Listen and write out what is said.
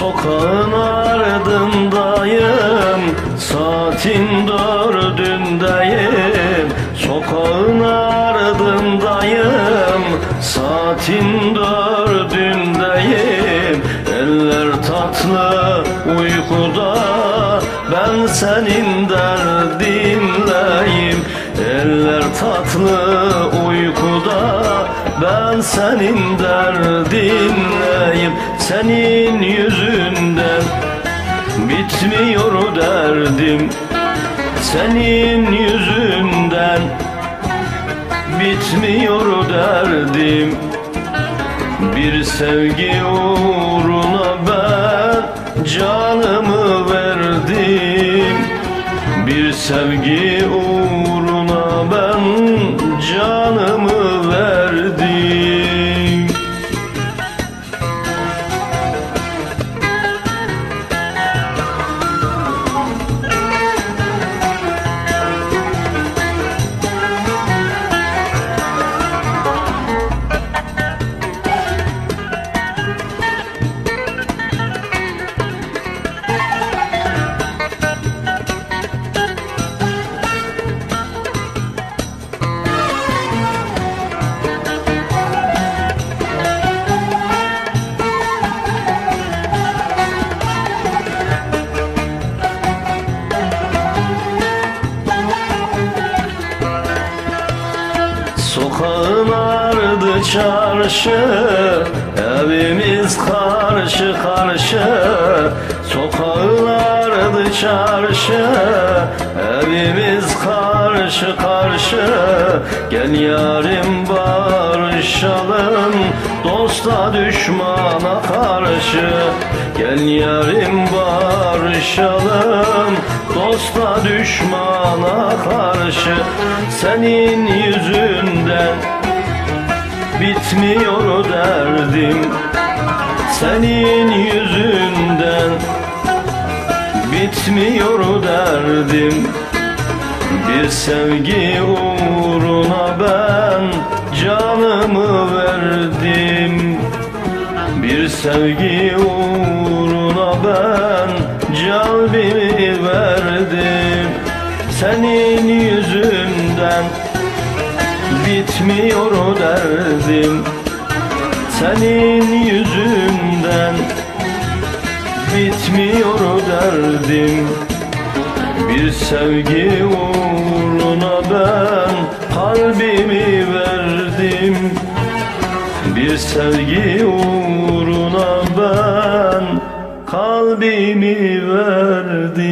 Sokağın ardındayım Saatin dördündeyim. Sokağın ardındayım Saatin dördündeyim. Eller tatlı uykuda Ben senin derdinleyim Eller tatlı uykuda ben senin derdinleyim Senin yüzünden Bitmiyor derdim. Senin yüzünden Bitmiyor derdim. Bir sevgi uğruna ben Canımı Sokağın ardı çarşı Evimiz karşı karşı. Sokağın ardı çarşı Evimiz karşı karşı. Gel yarim barışalım Dosta düşmana karşı Gel yarim barışalım Dosta düşmana karşı. Senin yüzünden Bitmiyor derdim. Senin yüzünden Bitmiyor derdim. Bir sevgi uğruna ben Canımı verdim bir sevgi uğruna ben calbimi verdim. Senin yüzünden bitmiyor derdim. Senin yüzünden bitmiyor derdim. Bir sevgi uğruna ben kalbimi verdim. Bir sevgi uğruna kalbimi verdim